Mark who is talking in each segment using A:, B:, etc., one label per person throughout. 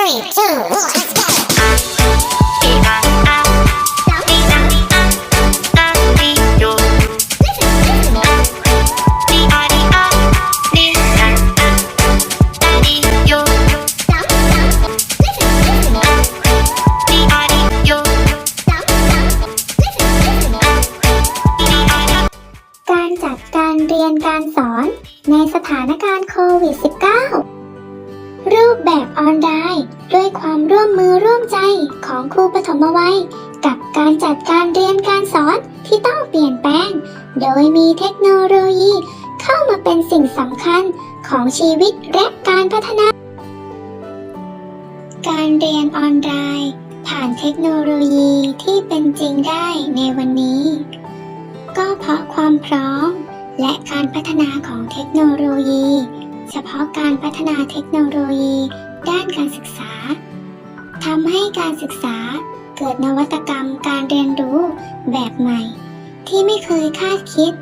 A: Three, two, one, let's go.
B: การจัดการเรียนการสอนในสถานการณ์โควิด -19 รูปแบบออนไลน์ ด้วยความร่วมมือร่วมใจของครูปฐมวัย กับการจัดการเรียนการสอนที่ต้องเปลี่ยนแปลง โดยมีเทคโนโลยี เข้ามาเป็นสิ่งสำคัญของชีวิตและการพัฒนา การเรียนออนไลน์ ผ่านเทคโนโลยีที่เป็นจริงได้ในวันนี้ ก็เพราะความพร้อมและการพัฒนาของเทคโนโลยี เฉพาะการพัฒนาเทคโนโลยี ด้านการศึกษาทำให้การศึกษาเกิดนวัตกรรมการเรียนรู้แบบใหม่ ที่ไม่เคยคาดคิด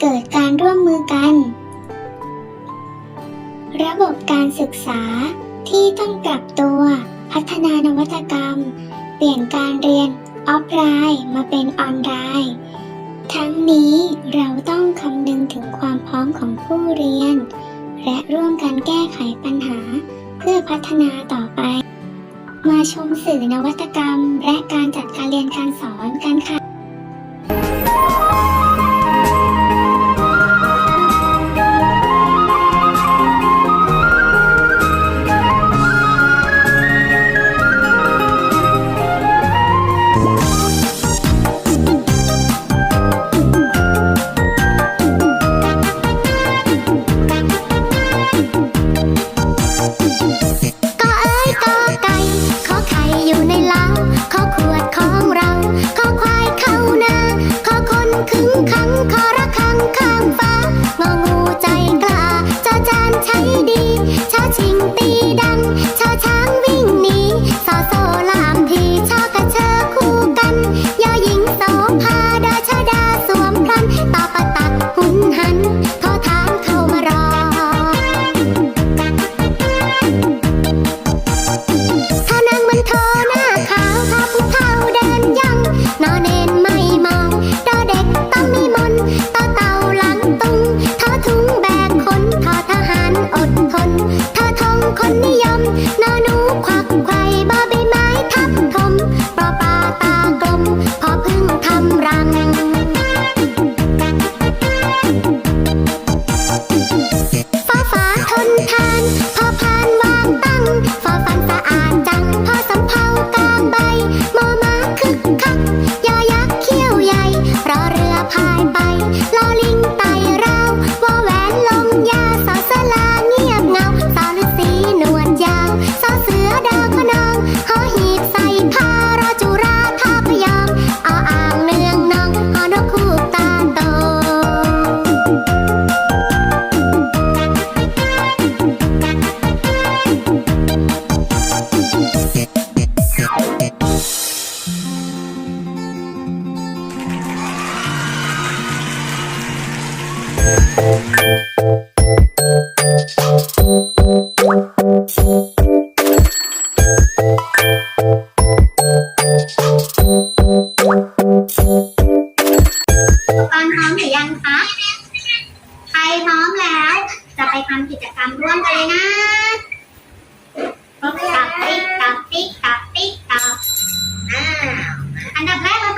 B: เกิดการร่วมมือกัน ระบบการศึกษาที่ต้องปรับตัว พัฒนานวัตกรรม เปลี่ยนการเรียนออฟไลน์มาเป็นออนไลน์ทั้งนี้เราต้องคำนึงถึงความพร้อมของผู้เรียน และร่วมกันแก้ไขปัญหาเพื่อพัฒนาต่อไป มาชมสื่อนวัตกรรม และการจัดการเรียนการสอนกันค่ะ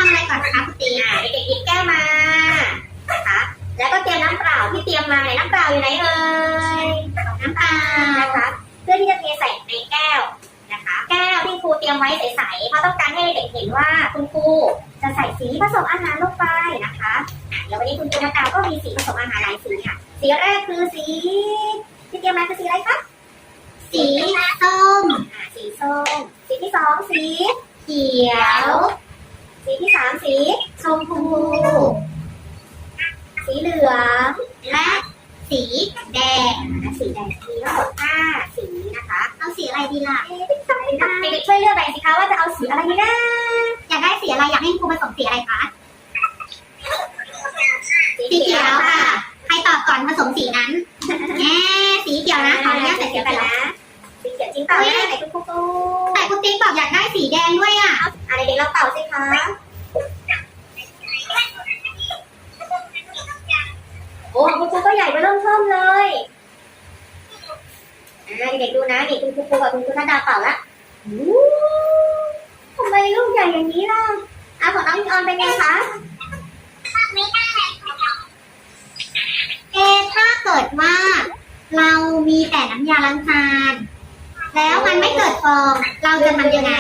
B: ำ
C: อะไรก่
D: อนคะคุณตีอ่าเด็กๆหยิบแก้วมานะคะแล้วก็เตรียมน้ำเปล่าที่เตรียมมาไหนน้ำเปล่าอยู่ไหนเอ่ยน้ำเปล่านะคะเพื่อที่จะเทใส่ในแก้วนะคะ แก้วที่ครูเตรียมไว้ใสๆเพราะต้องการให้เด็กเห็นว่าคุณครูจะใส่สีผสมอาหารลงไปนะคะเดี๋ยววันนี้คุณครูน้ำตาลก็มีสีผสมอาหารหลายสีค่ะสีแรกคือสีที่เตรียมมาคือสีอะไรคะสีส้มสีส้มสีที่สองสีเขียว สีที่สามสีชมพู สีเหลือง และสีแดงนะสีแดงมีทั้งหมดห้าสีนะคะ เอาสีอะไรดีล่ะเอ๊ะไม่ทราบเลยนะเด็กๆช่วยเลือกไปสิคะว่าจะเอาสีอะไรดีนะอยากได้สีอะไรอยากให้ครูผสมสีอะไรคะ สีเขียวค่ะ ใครตอบก่อนผสมสีนั้นแหมสีเขียวนะขออนุญาตใส่เขียวไปนะ สีเขียว
C: จริงเปล่าเนี่ยไหนคุณครูปูแต่คุณติ๊กบอกอยากได้สีแดงด้วยอะอะเด็กๆเราเป่าสิคะโอ้ของคุณครูก็ใหญ่ไปเริ่มเทิมเลยอ่าเด็กๆดูนะนี่คุณครูปูกับคุณครูธดาเป่าละอู้ทำไมลูกใหญ่อย่างนี้ล่ะอะของน้องอิงออนเป็นไงคะเอะถ้าเกิดว่า เรามีแต่น้ำยาล้างจาน แล้วมันไม่เกิดฟอง เราจะทำยังไง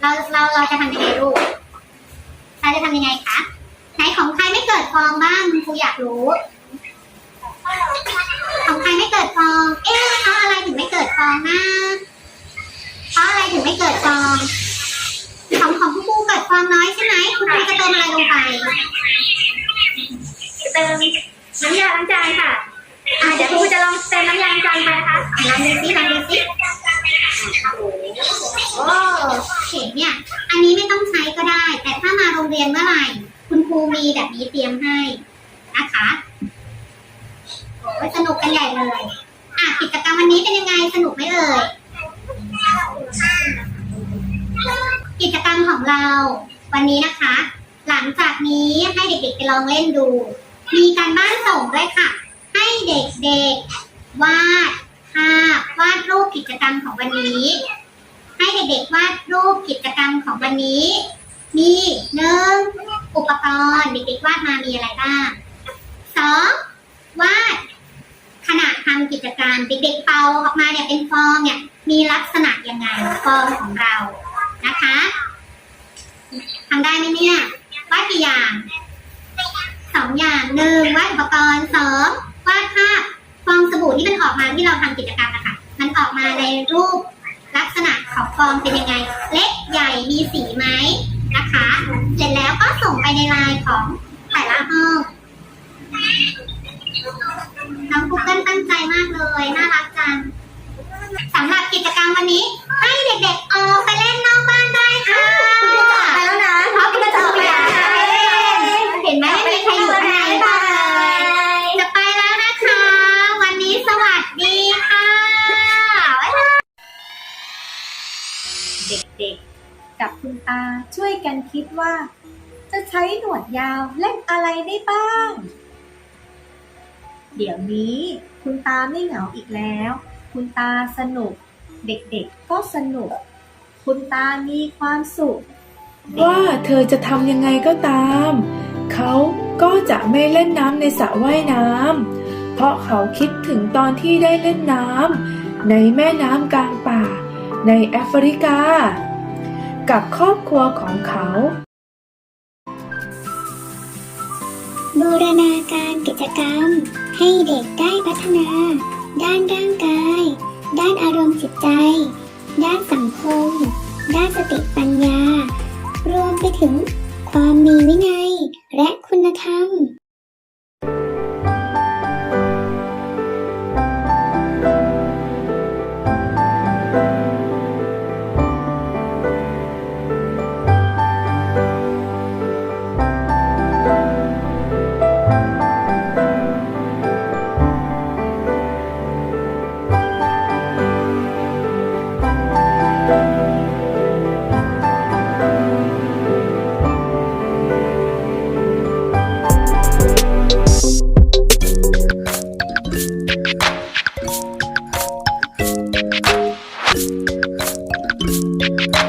C: เราเราเราจะทำยังไงลูกเราจะทำยังไงคะไหนของใครไม่เกิดฟองบ้างครูอยากรู้ ของใครไม่เกิดฟอง เอ๊ะเพราะอะไรถึงไม่เกิดฟองนะเพราะอะไรถึงไม่เกิดฟองของของคุณครูเกิดฟองน้อยใช่ไหมคุณครูจะเติมอะไรลงไปเติมน้ำยาล้างจานค่ะ เดี๋ยวครูจะลองเติมน้ำยางจานไปนะคะลองดูซิลองดูซิโอ้เห็นเนี่ย อันนี้ไม่ต้องใช้ก็ได้ แต่ถ้ามาโรงเรียนเมื่อไหร่ คุณครูมีแบบนี้เตรียมให้นะคะโอ้สนุกกันใหญ่เลยอะกิจกรรมวันนี้เป็นยังไงสนุกไหมเอ่ยกิจกรรมของเรา วันนี้นะคะ หลังจากนี้ให้เด็กๆไปลองเล่นดู มีการบ้านส่งด้วยค่ะ เด็กๆวาดภาพวาดรูปกิจกรรมของวันนี้ ให้เด็กๆวาดรูปกิจกรรมของวันนี้ มีหนึ่งอุปกรณ์เด็กๆวาดมามีอะไรบ้างสองวาดขณะทำกิจกรรมเด็กๆเป่าออกมาเนี่ยเป็นฟองเนี่ยมีลักษณะยังไงฟองของเรานะคะทำได้ไหมเนี่ยวาดกี่อย่างสองอย่างหนึ่งวาดอุปกรณ์สอง วาดภาพฟองสบู่ที่มันออกมาที่เราทำกิจกรรมนะคะมันออกมาในรูปลักษณะของฟองเป็นยังไง เล็กใหญ่มีสีไหมนะคะ เสร็จแล้วก็ส่งไปในไลน์ของแต่ละห้องน้องกุ๊กเกิลตั้งใจมากเลย น่ารักจังสำหรับกิจกรรมวันนี้ ให้เด็กๆออก กันคิด
E: ว่า จะใช้หนวดยาวเล่นอะไรได้บ้าง เดี๋ยวนี้คุณตาไม่เหงาอีกแล้ว คุณตาสนุก เด็กๆก็สนุก คุณตามีความสุข
F: ว่าเธอจะทำยังไงก็ตาม เขาก็จะไม่เล่นน้ำในสระว่ายน้ำเพราะเขาคิดถึงตอนที่ได้เล่นน้ำในแม่น้ำกลางป่า ในแอฟริกา กับครอบครัวของเขา
B: บูรณาการกิจกรรม ให้เด็กได้พัฒนา ด้านร่างกาย ด้านอารมณ์จิตใจ ด้านสังคม ด้านสติปัญญา รวมไปถึงความมีวินัยและคุณธรรม Yeah.